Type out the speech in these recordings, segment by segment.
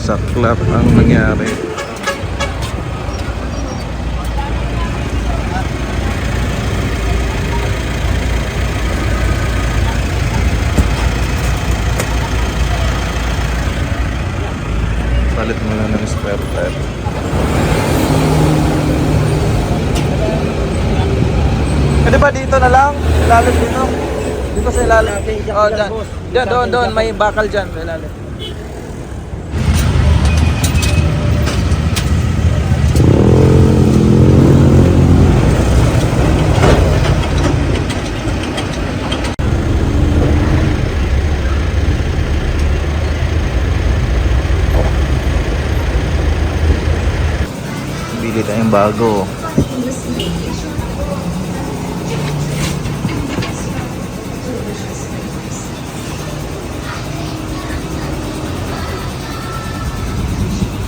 saklap ang nangyari. Palit mo na ng spare tire. Pwede ba dito na lang? Ilalim dito? Dito sa ilalim. Oh, dyan. Dyan, doon, doon. May bakal dyan sa ilalim. Bili tayong bago.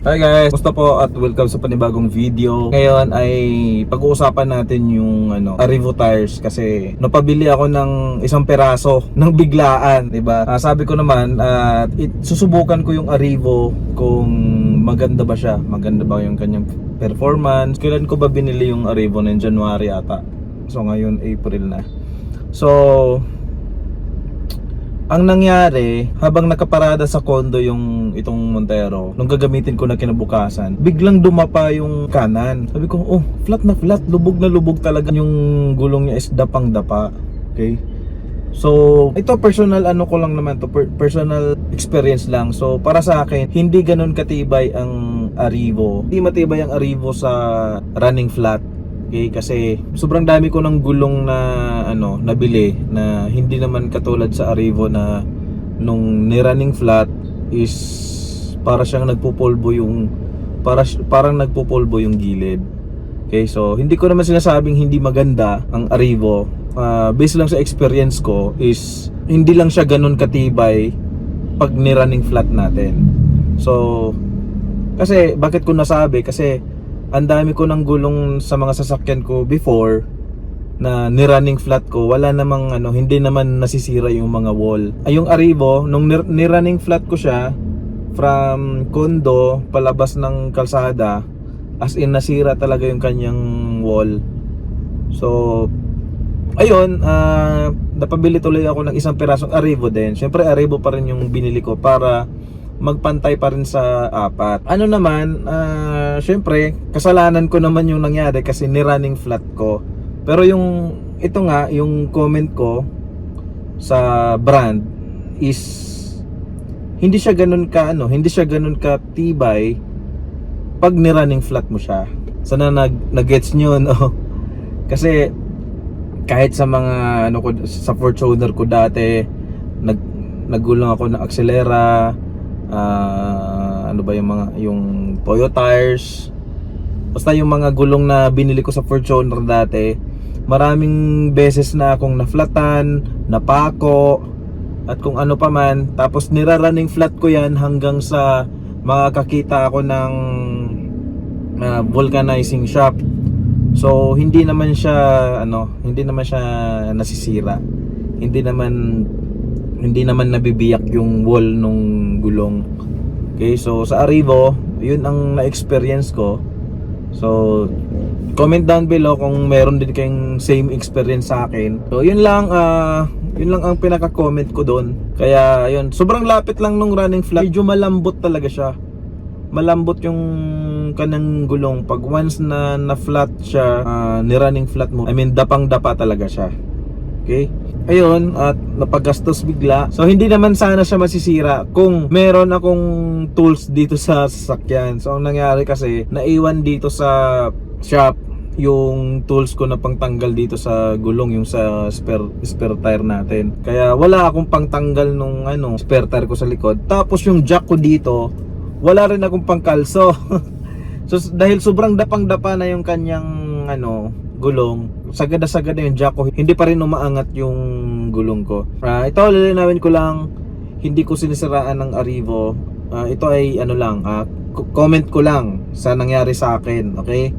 Hi guys, musta po at welcome sa panibagong video. Ngayon ay pag-uusapan natin yung ano, Arrivo tires kasi napabili ako ng isang peraso ng biglaan, 'di ba? Ah, sabi ko naman at it- susubukan ko yung Arrivo kung maganda ba siya, maganda ba yung kanyang performance. Kailan ko ba binili yung Arrivo ng January ata? So ngayon April na. So ang nangyari, habang nakaparada sa kondo yung itong Montero, nung gagamitin ko na kinabukasan, biglang dumapa yung kanan. Sabi ko, oh, flat na flat, lubog na lubog talaga yung gulong niya is dapang dapa. Okay? So, ito personal ano ko lang naman to, per- personal experience lang. So, para sa akin, hindi ganun katibay ang Arrivo. Hindi matibay ang Arrivo sa running flat. Okay, kasi sobrang dami ko ng gulong na ano, nabili na hindi naman katulad sa Arrivo na nung ni-running flat is para siyang nagpupulbo yung para parang nagpupulbo yung gilid. Okay, so hindi ko naman sinasabing hindi maganda ang Arrivo. Ah, based lang sa experience ko is hindi lang siya ganun katibay pag ni-running flat natin. So, kasi bakit ko nasabi? Kasi ang dami ko ng gulong sa mga sasakyan ko before na ni-running flat ko, wala namang ano, hindi naman nasisira yung mga wall. Ay yung Arrivo, nung ni- ni-running flat ko siya from condo palabas ng kalsada, as in nasira talaga yung kanyang wall. So, ayun, ah napabili tuloy ako ng isang pirasong Arrivo din. Siyempre Arrivo pa rin yung binili ko para magpantay pa rin sa apat. Ano naman, ah syempre, kasalanan ko naman yung nangyari kasi ni-running flat ko. Pero yung, ito nga, yung comment ko sa brand is hindi siya ganun ka ano, hindi siya ganun ka tibay pag ni-running flat mo siya. Sana nag nag-gets nyo no. Kasi kahit sa mga ano ko sa Fortuner ko dati nag nagulong ako ng Accelera ah, ano ba yung mga yung Toyo tires basta yung mga gulong na binili ko sa Fortuner dati maraming beses na akong naflatan napako at kung ano pa man tapos nira-running flat ko yan hanggang sa makakakita ako ng ah, vulcanizing shop So hindi naman siya ano, hindi naman siya nasisira. Hindi naman hindi naman nabibiyak yung wall nung gulong. Okay, so sa Arrivo, yun ang na-experience ko. So comment down below kung meron din kayong same experience sa akin. So yun lang ah yun lang ang pinaka-comment ko doon. Kaya yun, sobrang lapit lang nung running flat. Medyo malambot talaga siya. Malambot yung kanang gulong pag once na na flat siya ah, ni running flat mo I mean dapang dapa talaga siya okay ayun at napagastos bigla so hindi naman sana siya masisira kung meron akong tools dito sa sasakyan so ang nangyari kasi naiwan dito sa shop yung tools ko na pangtanggal dito sa gulong yung sa spare spare tire natin. Kaya wala akong pangtanggal nung ano spare tire ko sa likod. Tapos yung jack ko dito, wala rin akong pangkalso. So dahil sobrang dapang-dapa na yung kanyang ano gulong, sagad na sagad na yung jack ko, hindi pa rin umaangat yung gulong ko. Ah, ito lilinawin ko lang, hindi ko sinisiraan ng Arrivo. Ah, ito ay ano lang, c- comment ko lang sa nangyari sa akin, okay?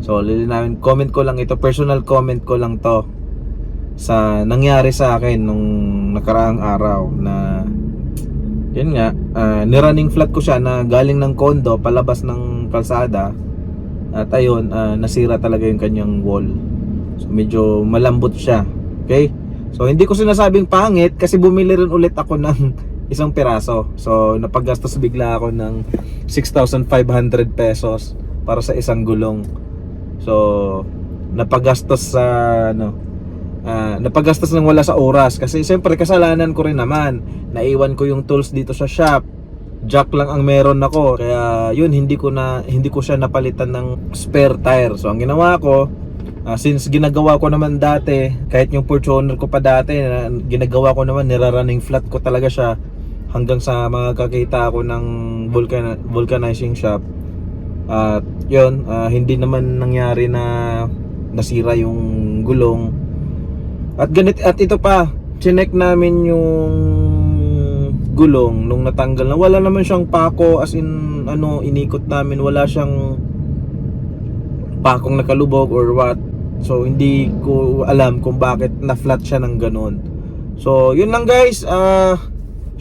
So lilinawin, comment ko lang ito, personal comment ko lang to sa nangyari sa akin nung nakaraang araw na yun nga, ah, nirunning flat ko siya na galing ng condo palabas ng kalsada. At ayun, ah, nasira talaga yung kanyang wall. So medyo malambot siya. Okay? So hindi ko sinasabing pangit kasi bumili rin ulit ako ng isang piraso. So napagastos bigla ako ng 6,500 pesos para sa isang gulong. So napagastos sa ano ah, napagastos ng wala sa oras kasi siyempre kasalanan ko rin naman. Naiwan ko yung tools dito sa shop. Jack lang ang meron ako. Kaya yun hindi ko na hindi ko siya napalitan ng spare tire. So ang ginawa ko Ah, since ginagawa ko naman dati, kahit yung Fortuner ko pa dati, na, ginagawa ko naman, nirarunning flat ko talaga siya hanggang sa mga kakita ako ng vulcan, vulcanizing shop. At yun, ah, hindi naman nangyari na nasira yung gulong. At ganit at ito pa, chinek namin yung gulong nung natanggal na wala naman siyang pako as in ano inikot namin wala siyang pakong nakalubog or what. So hindi ko alam kung bakit na-flat siya ng ganun. So yun lang guys, ah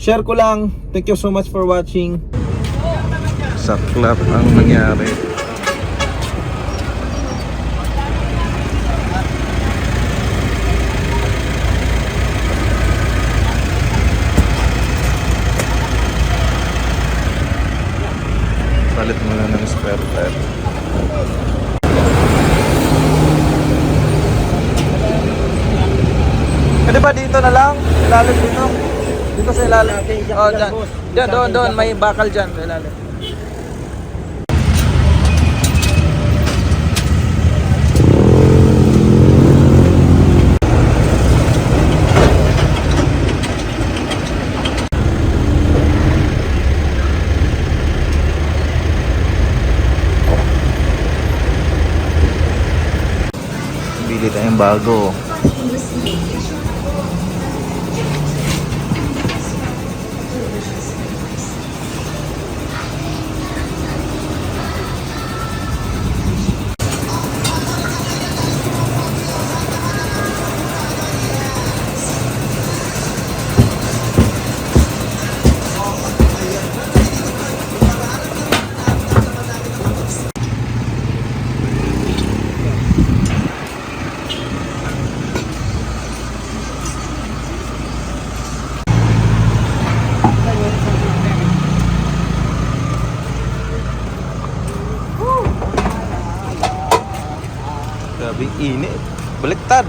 share ko lang. Thank you so much for watching. Saklap ang nangyari. Palit mo na ng spare tire. Pwede ba dito na lang? Ilalim dito? Dito sa ilalim. Oh, dyan. Dyan, doon, doon. May bakal dyan sa ilalim. Bili tayong bago. Grabe init. Baliktad.